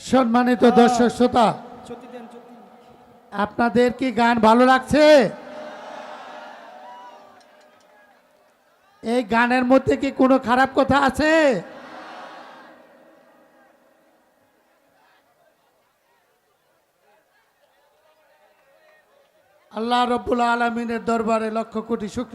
সম্মানিত দর্শক শ্রোতা, আপনাদের কি গান ভালো লাগছে? এই গানের মধ্যে কি কোনো খারাপ কথা আছে? আল্লাহ রব্বুল আলমিনের দরবারে লক্ষ কোটি শুক্রিয়া।